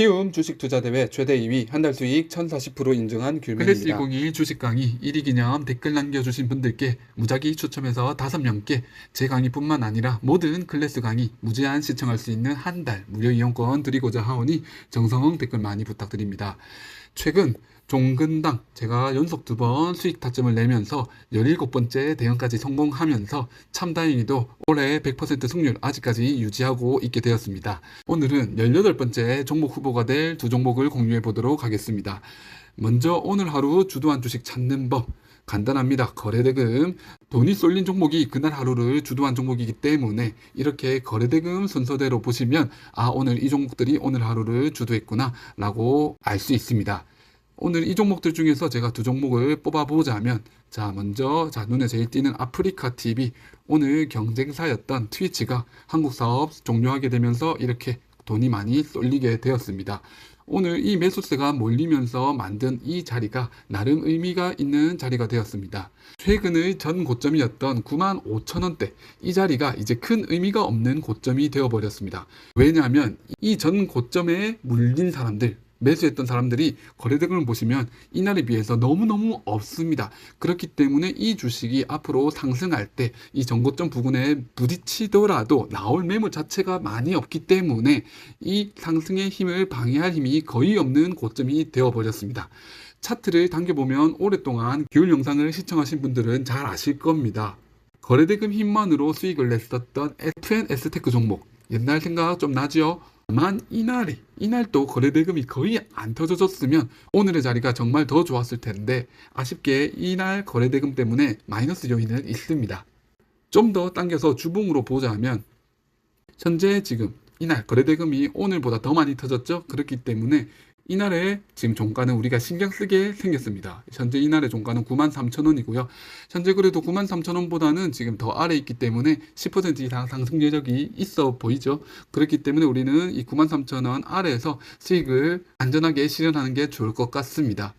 키움 주식 투자 대회 최대 2위 한 달 수익 1040% 인증한 귤맨입니다. 101 주식 강의 1위 기념 댓글 남겨주신 분들께 무작위 추첨해서 5명께 제 강의뿐만 아니라 모든 클래스 강의 무제한 시청할 수 있는 한 달 무료 이용권 드리고자 하오니 정성 댓글 많이 부탁드립니다. 최근 종근당 제가 연속 두 번 수익 타점을 내면서 17번째 대응까지 성공하면서 참 다행히도 올해 100% 승률 아직까지 유지하고 있게 되었습니다. 오늘은 18번째 종목 후보가 될 두 종목을 공유해 보도록 하겠습니다. 먼저 오늘 하루 주도한 주식 찾는 법 간단합니다. 거래대금 돈이 쏠린 종목이 그날 하루를 주도한 종목이기 때문에 이렇게 거래대금 순서대로 보시면 아 오늘 이 종목들이 오늘 하루를 주도했구나 라고 알 수 있습니다. 오늘 이 종목들 중에서 제가 두 종목을 뽑아보자면 자 먼저 자 눈에 제일 띄는 아프리카 TV 오늘 경쟁사였던 트위치가 한국 사업 종료하게 되면서 이렇게 돈이 많이 쏠리게 되었습니다. 오늘 이 매수세가 몰리면서 만든 이 자리가 나름 의미가 있는 자리가 되었습니다. 최근의 전 고점이었던 9만 5천 원대 이 자리가 이제 큰 의미가 없는 고점이 되어버렸습니다. 왜냐하면 이 전 고점에 물린 사람들 매수했던 사람들이 거래대금을 보시면 이날에 비해서 너무너무 없습니다. 그렇기 때문에 이 주식이 앞으로 상승할 때 이 전고점 부근에 부딪히더라도 나올 매물 자체가 많이 없기 때문에 이 상승의 힘을 방해할 힘이 거의 없는 고점이 되어버렸습니다. 차트를 당겨보면 오랫동안 교육 영상을 시청하신 분들은 잘 아실 겁니다. 거래대금 힘만으로 수익을 냈었던 F&S테크 종목 옛날 생각 좀 나지요? 다만 이날이 이날 또 거래 대금이 거의 안 터져졌으면 오늘의 자리가 정말 더 좋았을 텐데 아쉽게 이날 거래 대금 때문에 마이너스 요인은 있습니다. 좀 더 당겨서 주봉으로 보자면 현재 지금 이날 거래 대금이 오늘보다 더 많이 터졌죠. 그렇기 때문에 이날의 지금 종가는 우리가 신경 쓰게 생겼습니다. 현재 이날의 종가는 93,000원이고요. 현재 그래도 93,000원보다는 지금 더 아래 있기 때문에 10% 이상 상승 여력이 있어 보이죠. 그렇기 때문에 우리는 이 93,000원 아래에서 수익을 안전하게 실현하는 게 좋을 것 같습니다.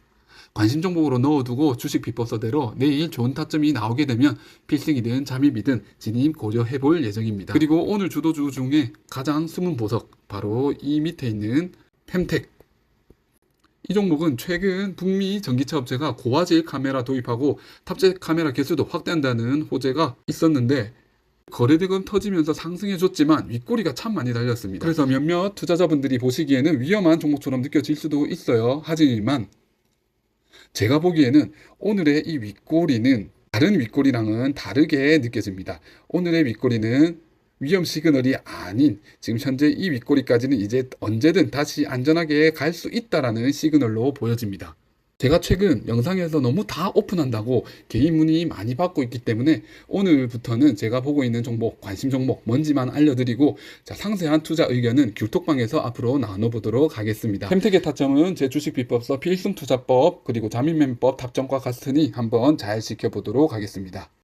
관심 종목으로 넣어두고 주식 비법서대로 내일 좋은 타점이 나오게 되면 필승이든 잠입이든 진입 고려해 볼 예정입니다. 그리고 오늘 주도주 중에 가장 숨은 보석 바로 이 밑에 있는 펜텍 이 종목은 최근 북미 전기차 업체가 고화질 카메라 도입하고 탑재 카메라 개수도 확대한다는 호재가 있었는데 거래대금 터지면서 상승해줬지만 윗꼬리가 참 많이 달렸습니다. 그래서 몇몇 투자자분들이 보시기에는 위험한 종목처럼 느껴질 수도 있어요. 하지만 제가 보기에는 오늘의 이 윗꼬리는 다른 윗꼬리랑은 다르게 느껴집니다. 오늘의 윗꼬리는 위험 시그널이 아닌 지금 현재 이 윗꼬리까지는 이제 언제든 다시 안전하게 갈 수 있다라는 시그널로 보여집니다. 제가 최근 영상에서 너무 다 오픈한다고 개인 문의 많이 받고 있기 때문에 오늘부터는 제가 보고 있는 종목, 관심 종목 뭔지만 알려드리고 자, 상세한 투자 의견은 귤톡방에서 앞으로 나눠보도록 하겠습니다. 햄텍의 타점은 제 주식 비법서 필승 투자법 그리고 자민매매법 답정과 같으니 한번 잘 지켜보도록 하겠습니다.